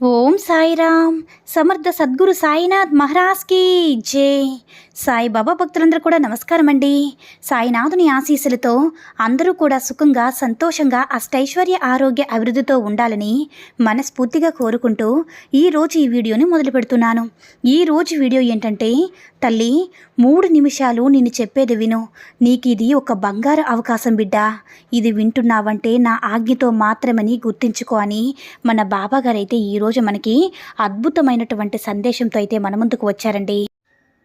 ఓం సాయిరామ్. సమర్థ సద్గురు సాయినాథ్ మహారాజ్కి జై. సాయిబాబా భక్తులందరూ కూడా నమస్కారం అండి సాయినాథుని ఆశీస్సులతో అందరూ కూడా సుఖంగా సంతోషంగా అష్టైశ్వర్య ఆరోగ్య అభివృద్ధితో ఉండాలని మనస్ఫూర్తిగా కోరుకుంటూ ఈరోజు ఈ వీడియోని మొదలు పెడుతున్నాను. ఈరోజు వీడియో ఏంటంటే తల్లి మూడు నిమిషాలు నేను చెప్పేది విను. నీకు ఇది ఒక బంగారు అవకాశం బిడ్డ. ఇది వింటున్నావంటే నా ఆజ్ఞతో మాత్రమని గుర్తించుకో అని మన బాబాగారైతే ఈరోజు ఈరోజు మనకి అద్భుతమైనటువంటి సందేశంతో అయితే మన ముందుకు వచ్చారండి.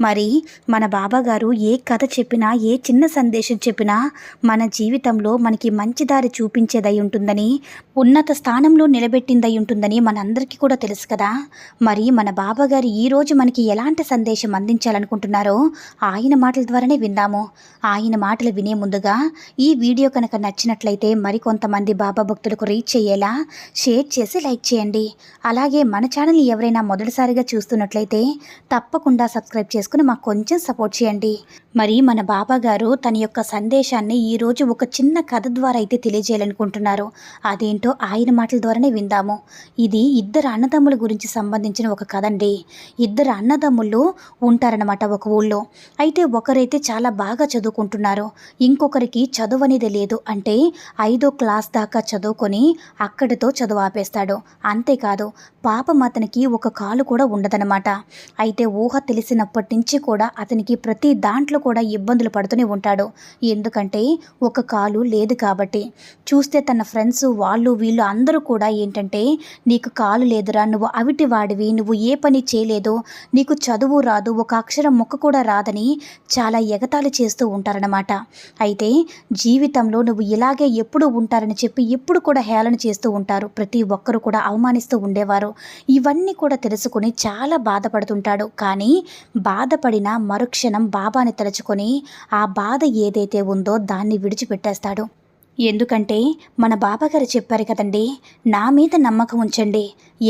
మరి మన బాబాగారు ఏ కథ చెప్పినా ఏ చిన్న సందేశం చెప్పినా మన జీవితంలో మనకి మంచి దారి చూపించేదై ఉంటుందని ఉన్నత స్థానంలో నిలబెట్టిందై ఉంటుందని మనందరికీ కూడా తెలుసు కదా. మరి మన బాబాగారు ఈరోజు మనకి ఎలాంటి సందేశం అందించాలనుకుంటున్నారో ఆయన మాటల ద్వారానే విందాము. ఆయన మాటలు వినే ముందుగా ఈ వీడియో కనుక నచ్చినట్లయితే మరికొంతమంది బాబా భక్తులకు రీచ్ అయ్యేలా షేర్ చేసి లైక్ చేయండి. అలాగే మన ఛానల్ ఎవరైనా మొదటిసారిగా చూస్తున్నట్లయితే తప్పకుండా సబ్స్క్రైబ్ చేసుకుని మాకు కొంచెం సపోర్ట్ చేయండి. మరి మన బాబా గారు తన యొక్క సందేశాన్ని ఈరోజు ఒక చిన్న కథ ద్వారా అయితే తెలియజేయాలనుకుంటున్నారు. అదేంటో ఆయన మాటల ద్వారానే విందాము. ఇది ఇద్దరు అన్నదమ్ముల గురించి సంబంధించిన ఒక కథ అండి. ఇద్దరు అన్నదమ్ముళ్ళు ఉంటారనమాట ఒక ఊళ్ళో. అయితే ఒకరైతే చాలా బాగా చదువుకుంటున్నారు. ఇంకొకరికి చదువు అనేది లేదు. అంటే ఐదో క్లాస్ దాకా చదువుకొని అక్కడితో చదువు ఆపేస్తాడు. అంతేకాదు పాపం అతనికి ఒక కాలు కూడా ఉండదనమాట అయితే ఊహ తెలిసినప్పుడు అప్పటి నుంచి కూడా అతనికి ప్రతి దాంట్లో కూడా ఇబ్బందులు పడుతూనే ఉంటాడు. ఎందుకంటే ఒక కాలు లేదు కాబట్టి. చూస్తే తన ఫ్రెండ్స్ వాళ్ళు వీళ్ళు అందరూ కూడా ఏంటంటే నీకు కాలు లేదురా నువ్వు అవిటి వాడివి నువ్వు ఏ పని చేయలేదు నీకు చదువు రాదు ఒక అక్షరం మొక్క కూడా రాదని చాలా ఎగతాళి చేస్తూ ఉంటారనమాట అయితే జీవితంలో నువ్వు ఇలాగే ఎప్పుడు ఉంటారని చెప్పి ఎప్పుడు కూడా హేళన చేస్తూ ఉంటారు. ప్రతి ఒక్కరు కూడా అవమానిస్తూ ఉండేవారు. ఇవన్నీ కూడా తెలుసుకుని చాలా బాధపడుతుంటాడు. కానీ బాధపడిన మరుక్షణం బాబాని తలుచుకొని ఆ బాధ ఏదైతే ఉందో దాన్ని విడిచిపెట్టేస్తాడు. ఎందుకంటే మన బాబాగారు చెప్పారు కదండి నా మీద నమ్మకం ఉంచండి.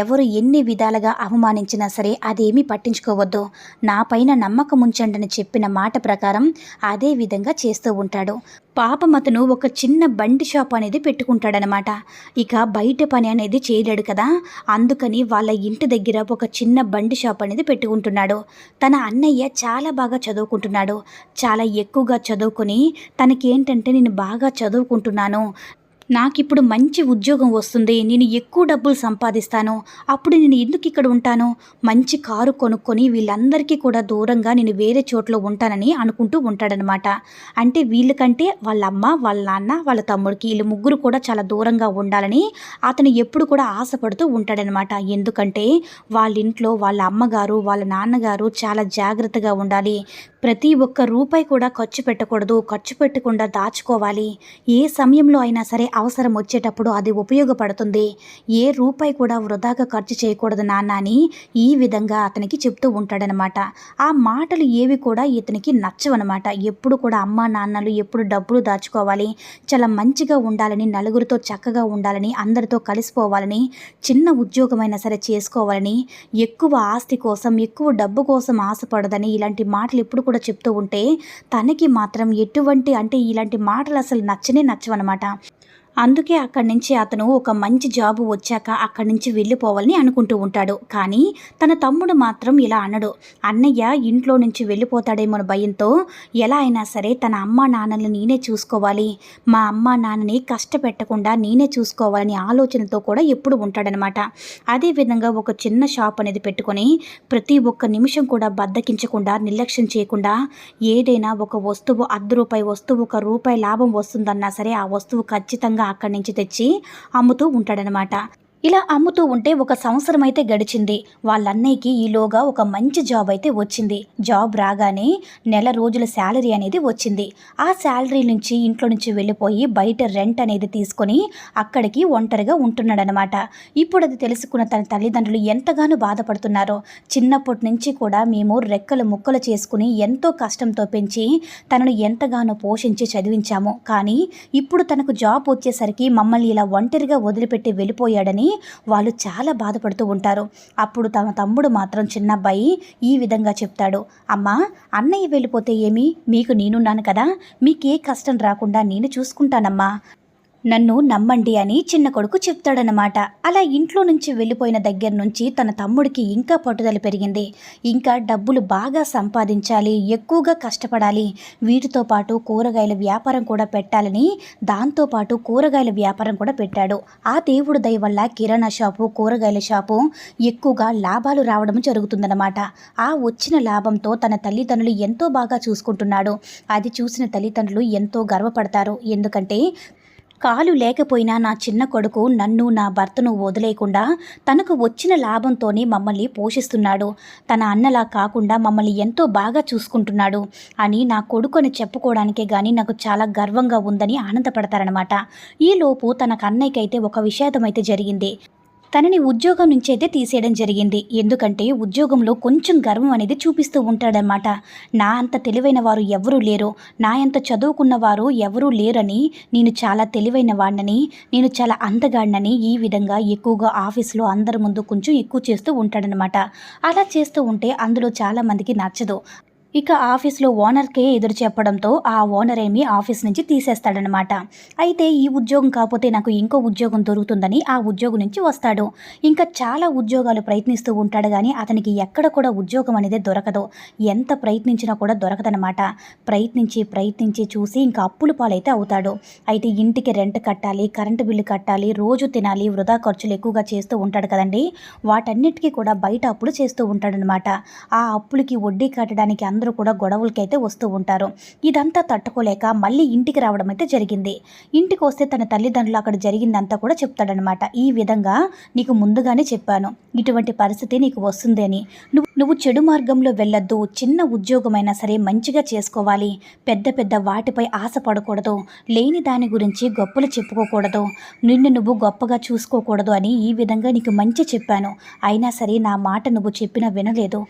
ఎవరు ఎన్ని విధాలుగా అవమానించినా సరే అదేమీ పట్టించుకోవద్దు. నా పైన నమ్మకం ఉంచండి అని చెప్పిన మాట ప్రకారం అదే విధంగా చేస్తూ ఉంటాడు. పాపం అతను ఒక చిన్న బండి షాప్ అనేది పెట్టుకుంటాడనమాట. ఇక బయట పని అనేది చేయలేడు కదా అందుకని వాళ్ళ ఇంటి దగ్గర ఒక చిన్న బండి షాప్ అనేది పెట్టుకుంటున్నాడు. తన అన్నయ్య చాలా బాగా చదువుకుంటున్నాడు. చాలా ఎక్కువగా చదువుకొని తనకేంటంటే నేను బాగా చదువుకుంటున్నాను. అనుకుంటున్నాను. నాకిప్పుడు మంచి ఉద్యోగం వస్తుంది నేను ఎక్కువ డబ్బులు సంపాదిస్తాను అప్పుడు నేను ఎందుకు ఇక్కడ ఉంటాను? మంచి కారు కొనుక్కొని వీళ్ళందరికీ కూడా దూరంగా నేను వేరే చోట్ల ఉంటానని అనుకుంటూ ఉంటాడనమాట. అంటే వీళ్ళకంటే వాళ్ళ అమ్మ వాళ్ళ నాన్న వాళ్ళ తమ్ముడికి వీళ్ళు ముగ్గురు కూడా చాలా దూరంగా ఉండాలని అతను ఎప్పుడు కూడా ఆశపడుతూ ఉంటాడనమాట. ఎందుకంటే వాళ్ళ ఇంట్లో వాళ్ళ అమ్మగారు వాళ్ళ నాన్నగారు చాలా జాగ్రత్తగా ఉండాలి. ప్రతి ఒక్క రూపాయి కూడా ఖర్చు పెట్టకూడదు ఖర్చు పెట్టకుండా దాచుకోవాలి. ఏ సమయంలో అయినా సరే అవసరం వచ్చేటప్పుడు అది ఉపయోగపడుతుంది. ఏ రూపాయి కూడా వృధాగా ఖర్చు చేయకూడదు నాన్న అని ఈ విధంగా అతనికి చెప్తూ ఉంటాడనమాట. ఆ మాటలు ఏవి కూడా ఇతనికి నచ్చవనమాట. ఎప్పుడు కూడా అమ్మ నాన్నలు ఎప్పుడు డబ్బులు దాచుకోవాలి. చాలా మంచిగా ఉండాలని నలుగురితో చక్కగా ఉండాలని అందరితో కలిసిపోవాలని చిన్న ఉద్యోగమైనా సరే చేసుకోవాలని ఎక్కువ ఆస్తి కోసం ఎక్కువ డబ్బు కోసం ఆశపడదని ఇలాంటి మాటలు ఎప్పుడు కూడా చెప్తూ ఉంటే తనకి మాత్రం ఎటువంటి అంటే ఇలాంటి మాటలు అసలు నచ్చనే నచ్చవన్నమాట అందుకే అక్కడి నుంచి అతను ఒక మంచి జాబు వచ్చాక అక్కడి నుంచి వెళ్ళిపోవాలని అనుకుంటూ ఉంటాడు. కానీ తన తమ్ముడు మాత్రం ఇలా అనడు. అన్నయ్య ఇంట్లో నుంచి వెళ్ళిపోతాడేమో భయంతో ఎలా అయినా సరే తన అమ్మ నాన్నని నేనే చూసుకోవాలి. మా అమ్మ నాన్నని కష్టపెట్టకుండా నేనే చూసుకోవాలని ఆలోచనతో కూడా ఎప్పుడు ఉంటాడనమాట అదేవిధంగా ఒక చిన్న షాప్ అనేది పెట్టుకొని ప్రతి ఒక్క నిమిషం కూడా బద్దకించకుండా నిర్లక్ష్యం చేయకుండా ఏదైనా ఒక వస్తువు అర్ధ రూపాయి వస్తువు ఒక రూపాయి లాభం వస్తుందన్నా సరే ఆ వస్తువు ఖచ్చితంగా అక్కడి నుంచి తెచ్చి అమ్ముతూ ఉంటాడనమాట. ఇలా అమ్ముతూ ఉంటే ఒక సంవత్సరం అయితే గడిచింది. వాళ్ళన్నయ్యకి ఈలోగా ఒక మంచి జాబ్ అయితే వచ్చింది. జాబ్ రాగానే నెల రోజుల శాలరీ అనేది వచ్చింది. ఆ శాలరీ నుంచి ఇంట్లో నుంచి వెళ్ళిపోయి బయట రెంట్ అనేది తీసుకొని అక్కడికి ఒంటరిగా ఉంటున్నాడనమాట ఇప్పుడు అది తెలుసుకున్న తన తల్లిదండ్రులు ఎంతగానో బాధపడుతున్నారో. చిన్నప్పటి నుంచి కూడా మేము రెక్కలు ముక్కలు చేసుకుని ఎంతో కష్టంతో పెంచి తనను ఎంతగానో పోషించి చదివించాము. కానీ ఇప్పుడు తనకు జాబ్ వచ్చేసరికి మమ్మల్ని ఇలా ఒంటరిగా వదిలిపెట్టి వెళ్ళిపోయాడని వాళ్ళు చాలా బాధపడుతూ ఉంటారు. అప్పుడు తమ తమ్ముడు మాత్రం చిన్నబ్బాయి ఈ విధంగా చెప్తాడు. అమ్మా అన్నయ్య వెళ్ళిపోతే ఏమి? మీకు నేనున్నాను కదా. మీకే కష్టం రాకుండా నేను చూసుకుంటానమ్మా. నన్ను నమ్మండి అని చిన్న కొడుకు చెప్తాడనమాట అలా ఇంట్లో నుంచి వెళ్ళిపోయిన దగ్గర నుంచి తన తమ్ముడికి ఇంకా పట్టుదల పెరిగింది. ఇంకా డబ్బులు బాగా సంపాదించాలి ఎక్కువగా కష్టపడాలి. వీటితో పాటు కూరగాయల వ్యాపారం కూడా పెట్టాలని దాంతోపాటు కూరగాయల వ్యాపారం కూడా పెట్టాడు. ఆ దేవుడు దయ వల్ల కిరాణా షాపు కూరగాయల షాపు ఎక్కువగా లాభాలు రావడం జరుగుతుందన్నమాట. ఆ వచ్చిన లాభంతో తన తల్లిదండ్రులు ఎంతో బాగా చూసుకుంటున్నాడు. అది చూసిన తల్లిదండ్రులు ఎంతో గర్వపడతారు. ఎందుకంటే కాలు లేకపోయినా నా చిన్న కొడుకు నన్ను నా భర్తను వదిలేయకుండా తనకు వచ్చిన లాభంతోనే మమ్మల్ని పోషిస్తున్నాడు. తన అన్నలా కాకుండా మమ్మల్ని ఎంతో బాగా చూసుకుంటున్నాడు అని నా కొడుకు అని చెప్పుకోవడానికే కానీ నాకు చాలా గర్వంగా ఉందని ఆనందపడతారనమాట ఈలోపు తన కన్నయ్యకైతే ఒక విషాదం అయితే జరిగింది. తనని ఉద్యోగం నుంచి అయితే తీసేయడం జరిగింది. ఎందుకంటే ఉద్యోగంలో కొంచెం గర్వం అనేది చూపిస్తూ ఉంటాడనమాట నా అంత తెలివైన వారు ఎవరూ లేరు. నా అంత చదువుకున్న వారు ఎవరూ లేరని నేను చాలా తెలివైన వాడినని నేను చాలా అందగాడినని ఈ విధంగా ఎక్కువగా ఆఫీస్లో అందరి ముందు కొంచెం ఎక్కువ చేస్తూ ఉంటాడనమాట అలా చేస్తూ ఉంటే అందులో చాలామందికి నచ్చదు. ఇక ఆఫీస్లో ఓనర్కే ఎదురు చెప్పడంతో ఆ ఓనర్ ఏమి ఆఫీస్ నుంచి తీసేస్తాడనమాట అయితే ఈ ఉద్యోగం కాకపోతే నాకు ఇంకో ఉద్యోగం దొరుకుతుందని ఆ ఉద్యోగం నుంచి వస్తాడు. ఇంకా చాలా ఉద్యోగాలు ప్రయత్నిస్తూ ఉంటాడు కానీ అతనికి ఎక్కడ కూడా ఉద్యోగం అనేది దొరకదు. ఎంత ప్రయత్నించినా కూడా దొరకదనమాట ప్రయత్నించి ప్రయత్నించి చూసి ఇంకా అప్పుల పాలైతే అవుతాడు. అయితే ఇంటికి రెంట్ కట్టాలి కరెంటు బిల్లు కట్టాలి రోజు తినాలి వృధా ఖర్చులు ఎక్కువగా చేస్తూ ఉంటాడు కదండి వాటన్నిటికీ కూడా బయట అప్పులు చేస్తూ ఉంటాడనమాట ఆ అప్పులకి వడ్డీ కట్టడానికి అందరూ కూడా గొడవలకైతే వస్తూ ఉంటారు. ఇదంతా తట్టుకోలేక మళ్ళీ ఇంటికి రావడం అయితే జరిగింది. ఇంటికి వస్తే తన తల్లిదండ్రులు అక్కడ జరిగిందంతా కూడా చెప్తాడనమాట ఈ విధంగా నీకు ముందుగానే చెప్పాను. ఇటువంటి పరిస్థితి నీకు వస్తుంది అని. నువ్వు నువ్వు చెడు మార్గంలో వెళ్ళొద్దు. చిన్న ఉద్యోగమైనా సరే మంచిగా చేసుకోవాలి. పెద్ద పెద్ద వాటిపై ఆశపడకూడదు. లేని దాని గురించి గొప్పలు చెప్పుకోకూడదు. నిన్ను నువ్వు గొప్పగా చూసుకోకూడదు అని ఈ విధంగా నీకు మంచి చెప్పాను. అయినా సరే నా మాట నువ్వు చెప్పినా వినలేదు.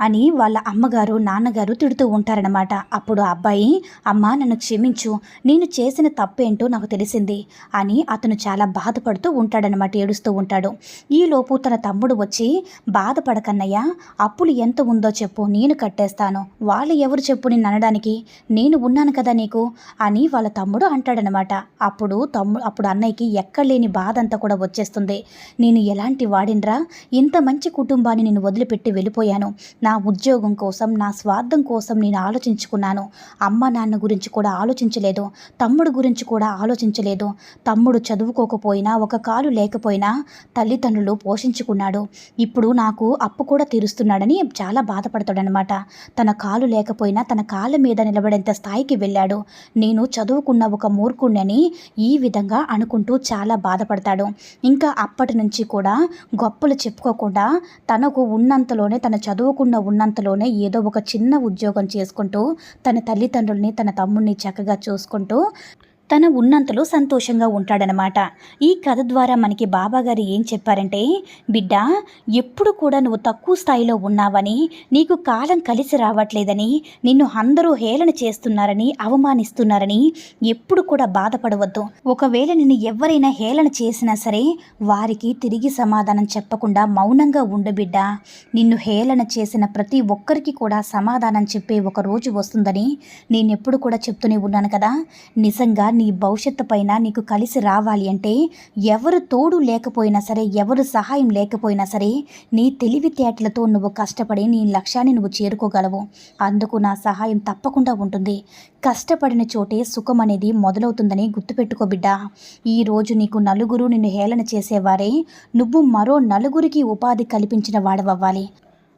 అని వాళ్ళ అమ్మగారు నాన్నగారు తిడుతూ ఉంటారనమాట అప్పుడు ఆ అబ్బాయి అమ్మ నన్ను క్షమించు. నేను చేసిన తప్పేంటో నాకు తెలిసింది అని అతను చాలా బాధపడుతూ ఉంటాడనమాట ఏడుస్తూ ఉంటాడు. ఈలోపు తన తమ్ముడు వచ్చి బాధపడకన్నయ్య అప్పులు ఎంత ఉందో చెప్పు నేను కట్టేస్తాను. వాళ్ళు ఎవరు చెప్పు నేను అనడానికి? నేను ఉన్నాను కదా నీకు అని వాళ్ళ తమ్ముడు అంటాడనమాట అప్పుడు తమ్ముడు అప్పుడు అన్నయ్యకి ఎక్కడలేని బాధ అంతా కూడా వచ్చేస్తుంది. నేను ఎలాంటి వాడినరా? ఇంత మంచి కుటుంబాన్ని నేను వదిలిపెట్టి వెళ్ళిపోయాను. నా ఉద్యోగం కోసం నా స్వార్థం కోసం నేను ఆలోచించుకున్నాను. అమ్మ నాన్న గురించి కూడా ఆలోచించలేదు. తమ్ముడు గురించి కూడా ఆలోచించలేదు. తమ్ముడు చదువుకోకపోయినా ఒక కాలు లేకపోయినా తల్లిదండ్రులు పోషించుకున్నాడు. ఇప్పుడు నాకు అప్పు కూడా తీరుస్తున్నాడని చాలా బాధపడతాడనమాట తన కాలు లేకపోయినా తన కాళ్ళ మీద నిలబడేంత స్థాయికి వెళ్ళాడు. నేను చదువుకున్న ఒక మూర్ఖుణ్ణని ఈ విధంగా అనుకుంటూ చాలా బాధపడతాడు. ఇంకా అప్పటి నుంచి కూడా గొప్పలు చెప్పుకోకుండా తనకు ఉన్నంతలోనే తన చదువుకున్న ఉన్నంతలోనే ఏదో ఒక చిన్న ఉద్యోగం చేసుకుంటూ తన తల్లిదండ్రుల్ని తన తమ్ముడిని చక్కగా చూసుకుంటూ తన ఉన్నంతలో సంతోషంగా ఉంటాడనమాట. ఈ కథ ద్వారా మనకి బాబాగారు ఏం చెప్పారంటే బిడ్డ ఎప్పుడు కూడా నువ్వు తక్కువ స్థాయిలో ఉన్నావని నీకు కాలం కలిసి రావట్లేదని నిన్ను అందరూ హేళన చేస్తున్నారని అవమానిస్తున్నారని ఎప్పుడు కూడా బాధపడవద్దు. ఒకవేళ నిన్ను ఎవరైనా హేళన చేసినా సరే వారికి తిరిగి సమాధానం చెప్పకుండా మౌనంగా ఉండు బిడ్డ. నిన్ను హేళన చేసిన ప్రతి ఒక్కరికి కూడా సమాధానం చెప్పే ఒక రోజు వస్తుందని నేను ఎప్పుడు కూడా చెప్తూనే ఉన్నాను కదా. నిజంగా నీ భవిష్యత్తు పైన నీకు కలిసి రావాలి అంటే ఎవరు తోడు లేకపోయినా సరే ఎవరు సహాయం లేకపోయినా సరే నీ తెలివితేటలతో నువ్వు కష్టపడి నీ లక్ష్యాన్ని నువ్వు చేరుకోగలవు. అందుకు నా సహాయం తప్పకుండా ఉంటుంది. కష్టపడిన చోటే సుఖం అనేది మొదలవుతుందని గుర్తుపెట్టుకో బిడ్డ. ఈరోజు నీకు నలుగురు నిన్ను హేళన చేసేవారే నువ్వు మరో నలుగురికి ఉపాధి కల్పించిన వాడవవ్వాలి.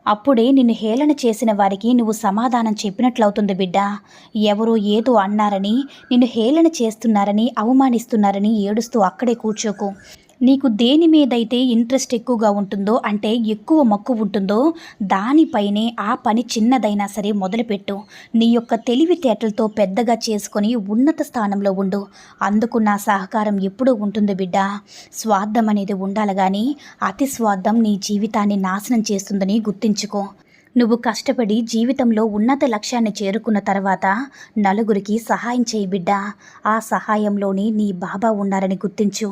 అప్పుడే నిన్ను హేళన చేసిన వారికి నువ్వు సమాధానం చెప్పినట్లవుతుంది బిడ్డ. ఎవరో ఏదో అన్నారని నిన్ను హేళన చేస్తున్నారని అవమానిస్తున్నారని ఏడుస్తూ అక్కడే కూర్చోకు. నీకు దేని మీదైతే ఇంట్రెస్ట్ ఎక్కువగా ఉంటుందో అంటే ఎక్కువ మక్కువ ఉంటుందో దానిపైనే ఆ పని చిన్నదైనా సరే మొదలుపెట్టు. నీ యొక్క తెలివితేటలతో పెద్దగా చేసుకొని ఉన్నత స్థానంలో ఉండు. అందుకు నా సహకారం ఎప్పుడూ ఉంటుంది బిడ్డ. స్వార్థం అనేది ఉండాలి కానీ అతి స్వార్థం నీ జీవితాన్ని నాశనం చేస్తుందని గుర్తించుకో. నువ్వు కష్టపడి జీవితంలో ఉన్నత లక్ష్యాన్ని చేరుకున్న తర్వాత నలుగురికి సహాయం చేయి బిడ్డ. ఆ సహాయంలోనే నీ బాబా ఉన్నారని గుర్తించు.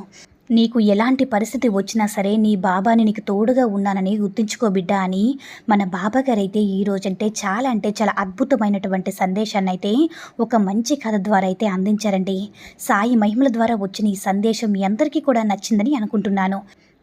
నీకు ఎలాంటి పరిస్థితి వచ్చినా సరే నీ బాబాని నీకు తోడుగా ఉన్నానని గుర్తుంచుకో బిడ్డ అని మన బాబా గారైతే అయితే చాలా అంటే చాలా అద్భుతమైనటువంటి సందేశాన్ని అయితే ఒక మంచి కథ ద్వారా అయితే అందించారండి. సాయి మహిమల ద్వారా వచ్చిన ఈ సందేశం మీ అందరికీ కూడా నచ్చిందని అనుకుంటున్నాను.